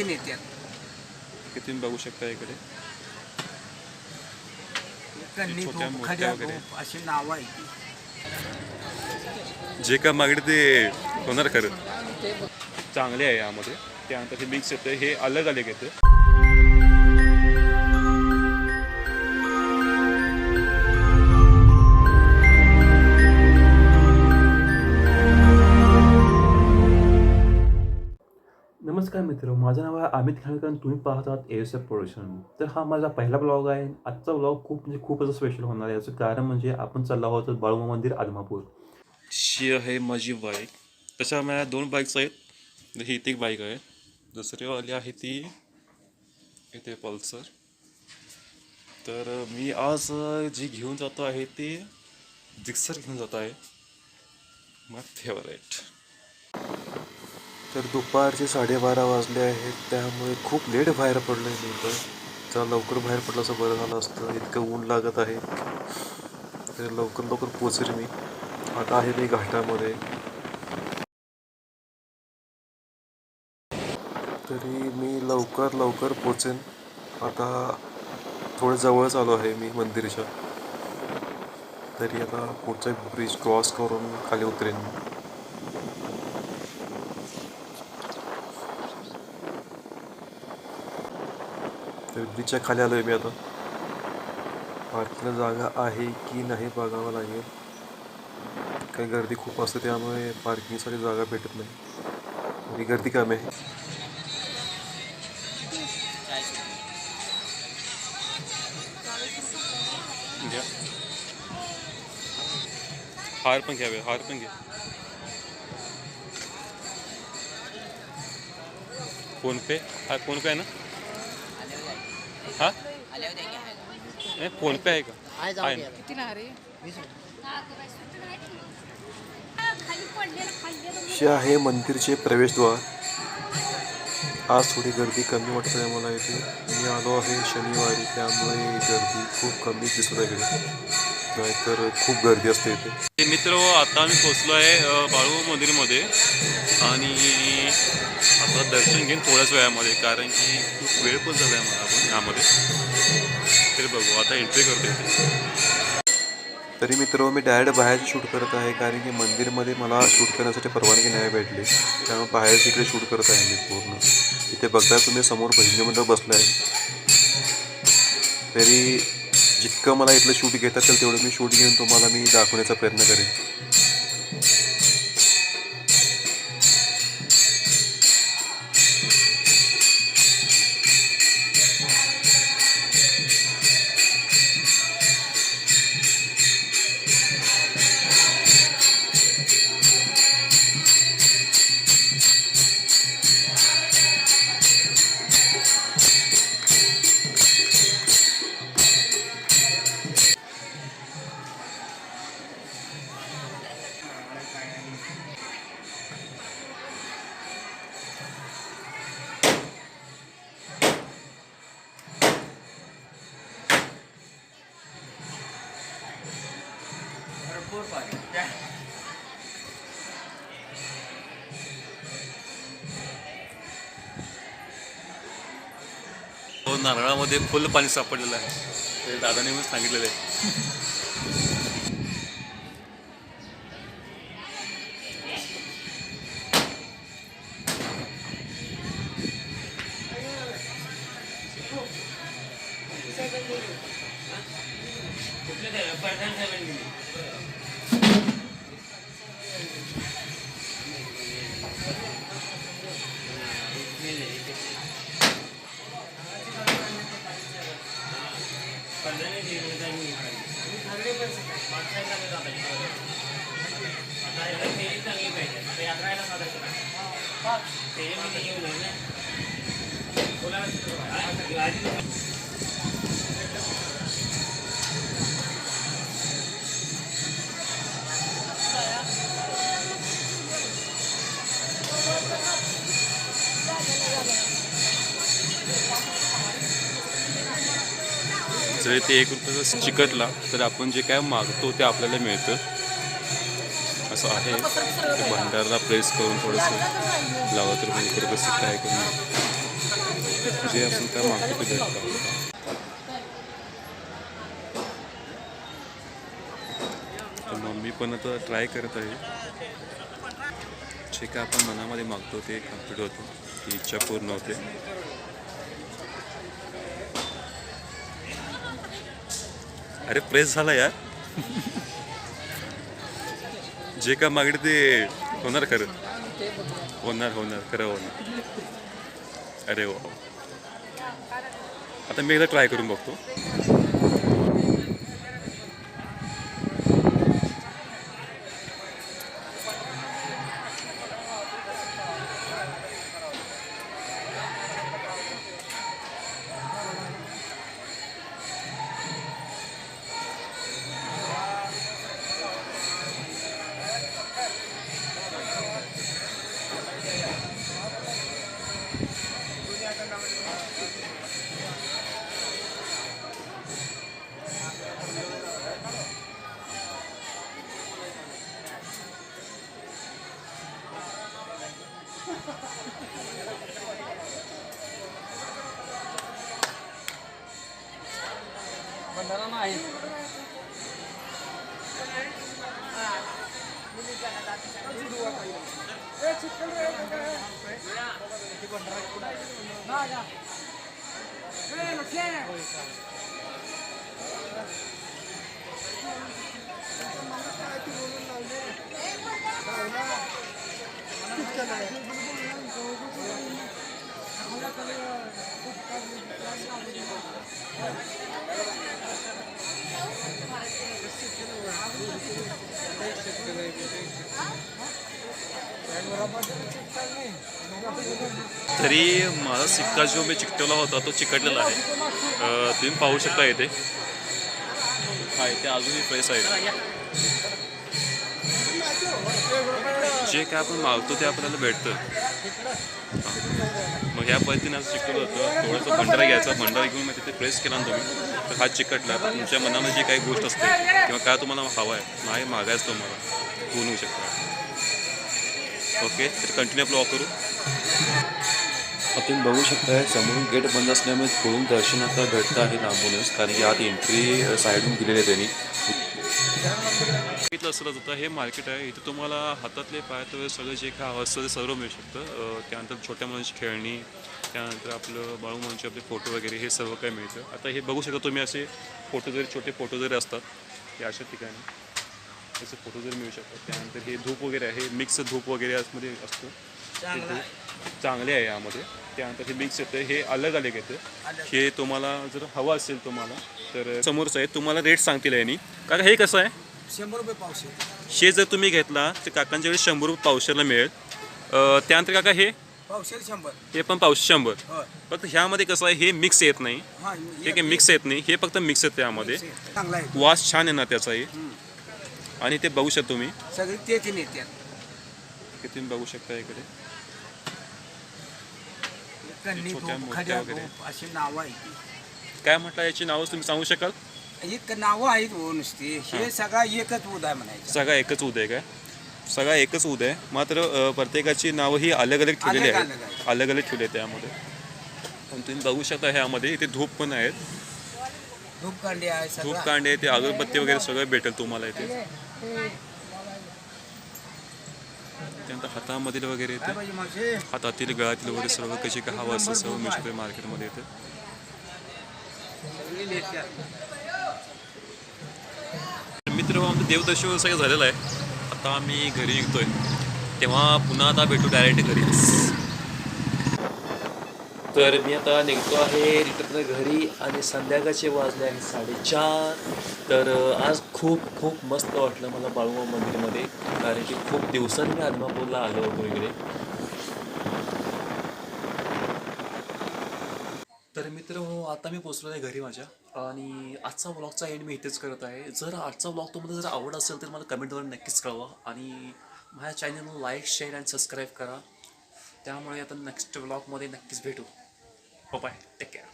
तीन येतात हे तुम्ही बघू शकता इकडे. कन्नी छोट्या भोप मोठ्या खड्या वगैरे. अशी नावं आहेत. जे का मागणे ते होणार खरं. चांगले आहे यामध्ये. त्यानंतर हे मिक्स येतं हे अलग अलग येतं अमित खानकर तुम्ही पाहत आहात एस एफ प्रोडक्शन तर हा माझा पहिला ब्लॉग आहे. आजचा ब्लॉग खूप म्हणजे खूप असं स्पेशल होणार आहे. याचं कारण म्हणजे आपण चाललो आहोत बाळूमा मंदिर आदमापूर. शी आहे माझी बाईक. तशा माझ्या दोन बाईक्स आहेत. ही एक बाईक आहे. दुसरीवाली आहे ती इथे पल्सर. तर मी आज जी घेऊन जातो आहे ती जिक्सर घेऊन जात आहे. माय फेवरेट तर दुपारचे साडेबारा वाजले आहेत त्यामुळे खूप लेट बाहेर पडलो आहे मी तर जरा लवकर बाहेर पडलं असं बरं झालं असतं. इतकं ऊन लागत आहे. तर लवकर लवकर पोचेल मी. आता आहे मी घाटामध्ये. तरी मी लवकर लवकर पोचेन. आता थोडं जवळच आलो आहे मी मंदिरच्या. तरी आता पुढचा ब्रिज क्रॉस करून खाली उतरेन तर ब्रिजच्या खाली आलो आहे मी आता. पार्किंगला जागा आहे की नाही बघावं लागेल. काही गर्दी खूप असते त्यामुळे पार्किंगसाठी जागा भेटत नाही. ही गर्दी कमी आहे. घ्या. हार पण घ्यावे हार पण घ्या. फोनपे हा फोनपे आहे ना? हा? नाही फोनपे आहे का? आहे ना. हे आहे? मंदिरचे प्रवेशद्वार. आज थोडी गर्दी कमी वाटत आहे मला इथे. मी आलो आहे शनिवारी त्यामुळे गर्दी खूप कमी दिसत आहे इकडे. नाहीतर खूप गर्दी असते इथे. मित्र आता आम्ही पोचलो आहे बाळू मंदिरमध्ये. आणि दर्शन घेईन थोड्याच वेळामध्ये कारण की खूप वेळ पण झाला आहे मला आपण यामध्ये. तरी बघू आता एंट्री करतो इथे. तरी मित्र मी डायरेक्ट बाहेर शूट करत आहे कारण की मंदिरमध्ये मला शूट करण्यासाठी परवानगी नाही भेटली. त्यामुळे बाहेर तिकडे शूट करत आहे मी पूर्ण. इथे बघताय तुम्ही समोर भजनी मंडळ बसलं आहे. तरी जितकं मला इथलं शूट घेता येईल तेवढं मी शूट घेऊन तुम्हाला मी दाखवण्याचा प्रयत्न करेन. नारळामध्ये फुल पाणी सापडलेलं आहे. ते दादाने पण सांगितलेलं आहे. पाच ते मी घेऊन जर ते एक रुपयाचं चिकटला तर आपण जे काय मागतो ते आपल्याला मिळतं. असं आहे. ते भंडारला प्रेस करून थोडंसं लावा तर म्हणजे कसं काय करून जे आपण काय मागतो ते भेटतं मम्मी पण आता ट्राय करत आहे. जे काय आपण मनामध्ये मागतो ते कंप्लीट होतं. ती इच्छा पूर्ण होते. अरे प्रेस झाला यार. जे काय मागणी ते होणार खरं. होणार होणार खरं होणार. अरे वा आता मी एकदा ट्राय करून बघतो. बंधारा नाही तरी माझा सिक्का जो मी चिकटवला होता तो चिकटलेला आहे. तुम्ही पाहू शकता इथे. हा इथे अजूनही प्रेस आहे. जे काय आपण मागतो ते आपल्याला भेटतं. मग ह्या पद्धतीने असं शिकवलं होतं. थोडंसं भंडारा घ्यायचा. भंडारा घेऊन मग तिथे प्रेस केला ना तुम्ही तर हा चिकटला. तर तुमच्या मनामध्ये जी काही गोष्ट असते किंवा काय तुम्हाला हवं आहे नाही मागायचं तुम्हाला होऊन होऊ शकता. ओके? तर कंटिन्यू आपलं वॉक करू तुम्ही बघू शकताय समोरून गेट बंद असल्यामुळे थोडून दर्शन आता भेटतं आहे लांबूनच. कारण की आत एंट्री साईडून दिलेली आहे त्यांनी. बघितलं असलं जातं हे मार्केट आहे. इथे तुम्हाला हातातले पायातले सगळं जे काय हवं असतं ते सर्व मिळू शकतं. त्यानंतर छोट्या मुलांची खेळणी त्यानंतर आपलं बाळूमांचे आपले फोटो वगैरे हे सर्व काही मिळतं. आता हे बघू शकता तुम्ही असे फोटो जरी छोटे फोटो जरी असतात हे अशा ठिकाणी असे फोटो जरी मिळू शकतात. त्यानंतर हे धूप वगैरे आहे. मिक्स धूप वगैरे आतमध्ये असतं. चांगले आहे. यामध्ये. त्यानंतर हे मिक्स येतं. हे अलग अलग येतं. हे तुम्हाला जर हवं असेल तुम्हाला तर समोरचं आहे. तुम्हाला रेट सांगतील यांनी. कारण हे कसं आहे? शंभर रुपये पावशे हे जर तुम्ही घेतला तर काकांच्याकडे शंभर रुपये पावशेरला मिळेल. अं, त्यानंतर काका हे? शंभर. हे पण पावशे शंभर. होय. फक्त ह्यामध्ये कसं आहे हे मिक्स येत नाही. हा हे काही मिक्स येत नाही. हे फक्त मिक्स येतं यामध्ये चांगला आहे. वास छान आहे ना त्याचाही आणि ते बघू शकता तुम्ही. सगळे तेच नेत्यात हे तुम्ही बघू शकता इकडे. कन्नी छोट्या खड्या वगैरे. धूप अशी नावं आहेत. काय म्हटलं याची नावं तुम्ही सांगू शकाल? एक नावं आहेत नुसती. हे सगळा एकच उदा म्हणायचं. सगळा एकच उदय काय? सगळा एकच उदय मात्र अ, प्रत्येकाची नावं ही अलग अलग ठेवलेली अलग- आहेत. अलग आहेत. अलग अलग ठेवले आहेत त्यामध्ये. पण तुम्ही बघू शकता ह्यामध्ये इथे धूप पण आहेत. धूप कांडी आहे धूप सगळं कांडे ते अगरबत्ती वगैरे सगळं भेटेल तुम्हाला इथे. त्यानंतर हातामधील वगैरे काय येते पाहिजे मावशे. हातातील गळ्यातील वगैरे सर्व कशी काय हवं असतं सर्व शकते मार्केटमध्ये येते मित्र आमचं देवदर्शन सगळं झालेलं आहे. आता आम्ही घरी निघतोय. तेव्हा पुन्हा आता भेटू डायरेक्ट घरी. तर मी आता निघतो आहे रिटर्न घरी आणि संध्याकाळचे वाजले आहे साडेचार. तर आज खूप खूप मस्त वाटलं मला बाळूमा मंदिरमध्ये. कारण की खूप दिवसांनी आदमापूरला आलो होतो इकडे. तर मित्र हो आता मी पोचलो आहे घरी माझ्या. आणि आजचा ब्लॉगचा एंड मी इथेच करत आहे. जर आजचा ब्लॉग तुम्हाला जर आवड असेल तर मला कमेंटवर नक्कीच कळवा. आणि माझ्या चॅनलला लाईक शेअर अँड सबस्क्राईब करा. त्यामुळे आता नेक्स्ट ब्लॉगमध्ये नक्कीच भेटू. Bye take care